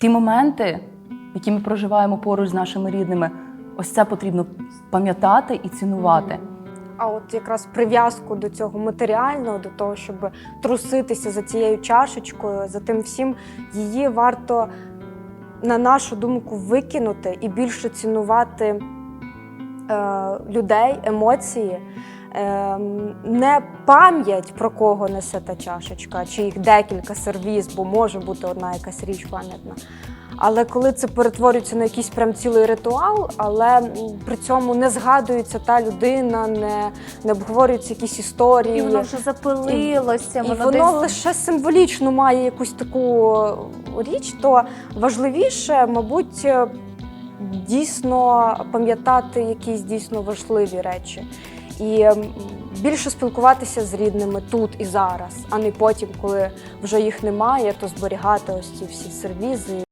Ті моменти, які ми проживаємо поруч з нашими рідними, ось це потрібно пам'ятати і цінувати. А от якраз прив'язку до цього матеріального, до того, щоб труситися за цією чашечкою, за тим всім, її варто, на нашу думку, викинути і більше цінувати е, людей, емоції. Е, не пам'ять про кого несе та чашечка, чи їх декілька сервіз, бо може бути одна якась річ пам'ятна. Але коли це перетворюється на якийсь прям цілий ритуал, але при цьому не згадується та людина, не, не обговорюються якісь історії. І воно вже запилилося, І воно, воно десь лише символічно має якусь таку річ, то важливіше, мабуть, е, дійсно пам'ятати якісь дійсно важливі речі. І більше спілкуватися з рідними тут і зараз, а не потім, коли вже їх немає, то зберігати ось ці всі сервізи.